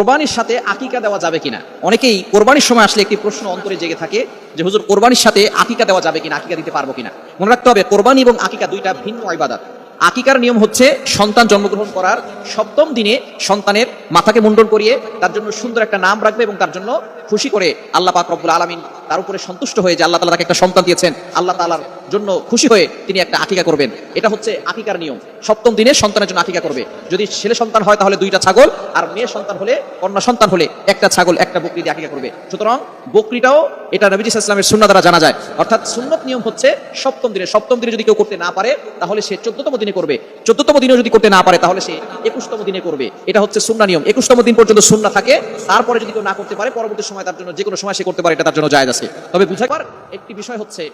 কোরবানির সাথে আকিকা দেওয়া যাবে কিনা? অনেকেই কোরবানির সময় আসলে একটি প্রশ্ন অন্তরে জেগে থাকে যে, হুজুর, কোরবানির সাথে আকিকা দেওয়া যাবে কিনা? আকিকা দিতে পারব কিনা? মনে রাখতে হবে, কোরবানি এবং আকিকা দুইটা ভিন্ন ইবাদত। আকিকার নিয়ম হচ্ছে সন্তান জন্মগ্রহণ করার সপ্তম দিনে সন্তানের মাথাকে মুন্ডন করিয়ে তার জন্য সুন্দর একটা নাম রাখবে এবং তার জন্য খুশি করে আল্লাহ পাক রব্বুল আলামিন তার উপরে সন্তুষ্ট হয়ে যে আল্লাহ তাআলা তাকে একটা সন্তান দিয়েছেন, আল্লাহ তাআলার জন্য খুশি হয়ে তিনি একটা আকিকা করবেন। এটা হচ্ছে আকিকার নিয়ম। সপ্তম দিনে সন্তানের জন্য আকিকা করবে। যদি ছেলে সন্তান হয় তাহলে দুইটা ছাগল, আর মেয়ে সন্তান হলে, কন্যা সন্তান হলে একটা ছাগল, একটা বকরি দিয়ে আকিকা করবে। সুতরাং বকরিটাও এটা নবী ইসলামের সুন্নাহ দ্বারা জানা যায়। অর্থাৎ সুন্নত নিয়ম হচ্ছে সপ্তম দিনে। সপ্তম দিনে যদি কেউ করতে না পারে, তাহলে সে চোদ্দতম দিনে করবে। চোদ্দতম দিনে যদি করতে না পারে, তাহলে সে একুশতম দিনে করবে। এটা হচ্ছে সুন্না নিয়ম। একুশতম দিন পর্যন্ত সুন্না থাকে। তারপরে যদি কেউ না করতে পারে, পরবর্তী সময় তার জন্য যে কোনো সময় সে করতে পারে, এটা তার জন্য আছে। তবে বুঝাবার একটি বিষয় হচ্ছে,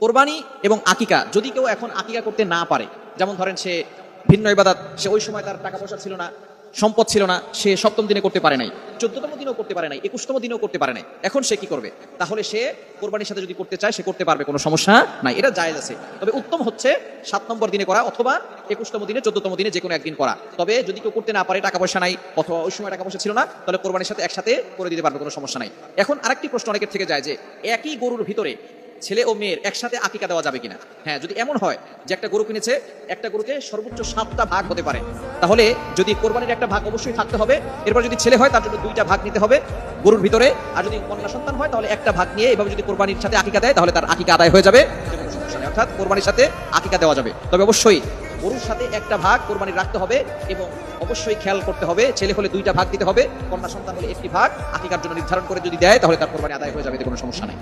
কোরবানি এবং আকিকা, যদি কেউ এখন আকিকা করতে না পারে, যেমন ধরেন সে ভিন্ন ইবাদাত, সে ওই সময় তার টাকা পয়সা ছিল না সম্পদ ছিল না, সে সপ্তম দিনে করতে পারে নাই। চোদ্দতম দিনেও করতে পারে নাই, একুশতম দিনেও করতে পারে নাই। এখন সে কি করবে? তাহলে সে কোরবানির সাথে যদি করতে চায়, সে করতে পারবে, কোনো সমস্যা নাই। এটা জায়েজ আছে। তবে উত্তম হচ্ছে সাত নম্বর দিনে করা অথবা একুশতম দিনে, চোদ্দতম দিনে যে কোনো একদিন করা। তবে যদি কেউ করতে না পারে টাকা পয়সা নাই, অথবা ওই সময় টাকা পয়সা ছিল না, তাহলে কোরবানির সাথে একসাথে করে দিতে পারবে, কোনো সমস্যা নাই। এখন আরেকটি প্রশ্ন অনেকের থেকে যায় যে, একই গরুর ভিতরে ছেলে ও মেয়ের একসাথে আকিকা দেওয়া যাবে কিনা? হ্যাঁ যদি এমন হয় যে একটা গরু কিনেছে, একটা গরুতে সর্বোচ্চ সাতটা ভাগ হতে পারে। তাহলে যদি কোরবানির একটা ভাগ অবশ্যই থাকতে হবে, এরপর যদি ছেলে হয়, তার জন্য দুইটা ভাগ নিতে হবে গরুর ভিতরে। আর যদি কন্যা সন্তান হয়, তাহলে একটা ভাগ নিয়ে এভাবে যদি কোরবানির সাথে আকিকা দেয়, তাহলে তার আকিকা আদায় হয়ে যাবে। অর্থাৎ কোরবানির সাথে আকিকা দেওয়া যাবে। তবে অবশ্যই গরুর সাথে একটা ভাগ কোরবানি রাখতে হবে এবং অবশ্যই খেয়াল করতে হবে, ছেলে হলে দুইটা ভাগ দিতে হবে, কন্যা সন্তান হলে একটি ভাগ। আকিকার জন্য নির্ধারণ করে যদি দেয়, তাহলে তার কোরবানি আদায় হয়ে যাবে কোনো সমস্যা নেই।